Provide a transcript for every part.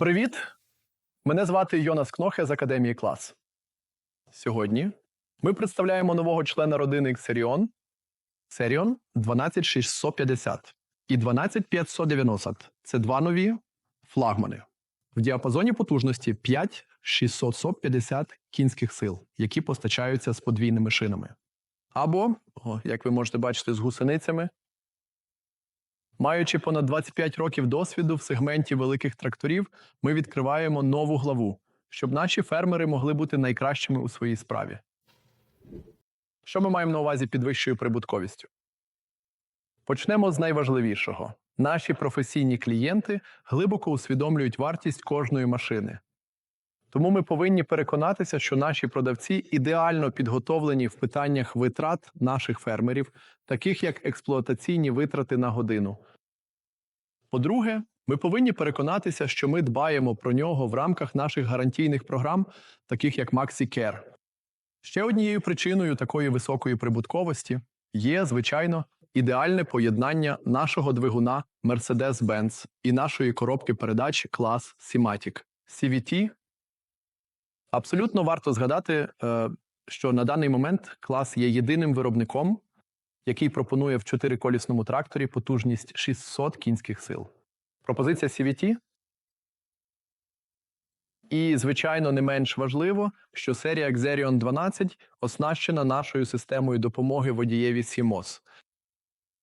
Привіт! Мене звати Йонас Кнохе з Академії Клас. Сьогодні ми представляємо нового члена родини Xerion Xerion 12650 і 12590. Це два нові флагмани в діапазоні потужності 5650 кінських сил, які постачаються з подвійними шинами. Або, як ви можете бачити, з гусеницями. Маючи понад 25 років досвіду в сегменті великих тракторів, ми відкриваємо нову главу, щоб наші фермери могли бути найкращими у своїй справі. Що ми маємо на увазі під вищою прибутковістю? Почнемо з найважливішого. Наші професійні клієнти глибоко усвідомлюють вартість кожної машини. Тому ми повинні переконатися, що наші продавці ідеально підготовлені в питаннях витрат наших фермерів, таких як експлуатаційні витрати на годину. По-друге, ми повинні переконатися, що ми дбаємо про нього в рамках наших гарантійних програм, таких як MaxiCare. Ще однією причиною такої високої прибутковості є, звичайно, ідеальне поєднання нашого двигуна Mercedes-Benz і нашої коробки передач клас C-Matic. CVT Абсолютно варто згадати, е, що на даний момент клас є єдиним виробником, який пропонує в чотириколісному тракторі потужність 600 кінських сил. Пропозиція CVT. І, звичайно, не менш важливо, що серія Xerion 12 оснащена нашою системою допомоги водієві CMOS.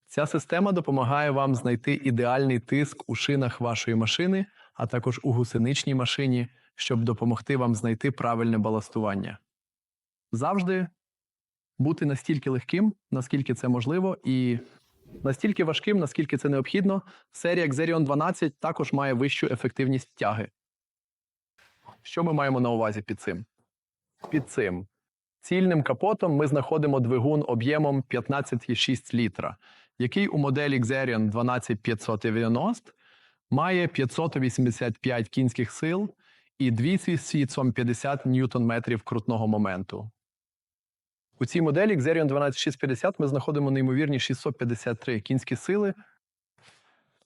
Ця система допомагає вам знайти ідеальний тиск у шинах вашої машини, а також у гусеничній машині, щоб допомогти вам знайти правильне баластування. Завжди бути настільки легким, наскільки це можливо, і настільки важким, наскільки це необхідно. Серія Xerion 12 також має вищу ефективність тяги. Що ми маємо на увазі під цим? Під цим цільним капотом ми знаходимо двигун об'ємом 15,6 літра, який у моделі Xerion 12590 має 585 кінських сил і 250 ньютон-метрів крутного моменту. У цій моделі Xerion 12650 ми знаходимо неймовірні 653 кінські сили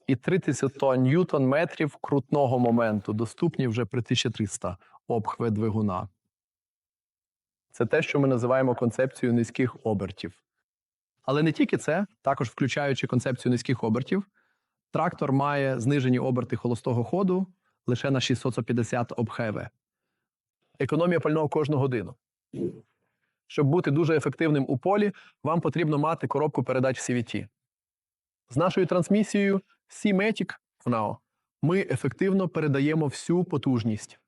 і 30 ньютон-метрів крутного моменту, доступні вже при 1300 обхве двигуна. Це те, що ми називаємо концепцією низьких обертів. Але не тільки це, також включаючи концепцію низьких обертів, трактор має знижені оберти холостого ходу лише на 650 обхв. Економія пального кожну годину. Щоб бути дуже ефективним у полі, вам потрібно мати коробку передач CVT. З нашою трансмісією C-Matic FNAO ми ефективно передаємо всю потужність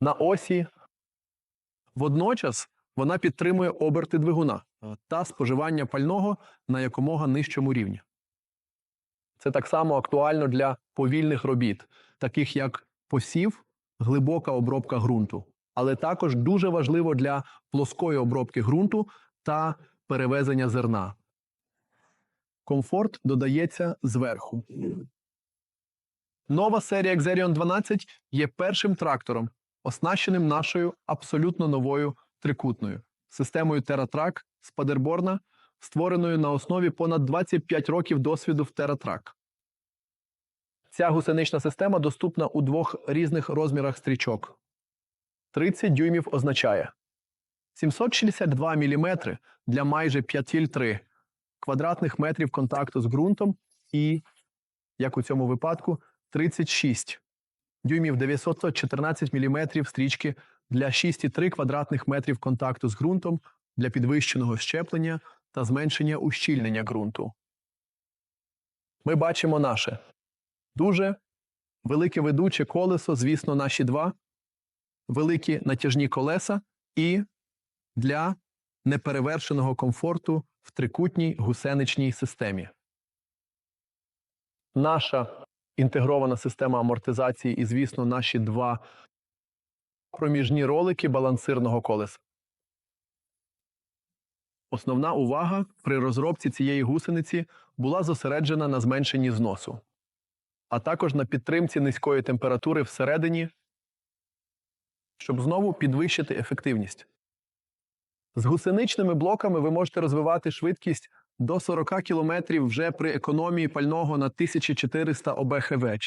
на осі. Водночас вона підтримує оберти двигуна та споживання пального на якомога нижчому рівні. Це так само актуально для повільних робіт, таких як посів, глибока обробка ґрунту, але також дуже важливо для плоскої обробки ґрунту та перевезення зерна. Комфорт додається зверху. Нова серія Xerion 12 є першим трактором, оснащеним нашою абсолютно новою трикутною системою TerraTrack з Падерборна, створеною на основі понад 25 років досвіду в TerraTrack. Ця гусенична система доступна у двох різних розмірах стрічок. 30 дюймів означає 762 мм для майже 5,3 квадратних метрів контакту з ґрунтом і, як у цьому випадку, 36 дюймів 914 мм стрічки для 6,3 квадратних метрів контакту з ґрунтом для підвищеного щеплення та зменшення ущільнення ґрунту. Ми бачимо наше дуже велике ведуче колесо, звісно, наші два, великі натяжні колеса і для неперевершеного комфорту в трикутній гусеничній системі. Наша інтегрована система амортизації і, звісно, наші два проміжні ролики балансирного колеса. Основна увага при розробці цієї гусениці була зосереджена на зменшенні зносу, а також на підтримці низької температури всередині щоб знову підвищити ефективність. З гусеничними блоками ви можете розвивати швидкість до 40 км вже при економії пального на 1400 ОБХВ.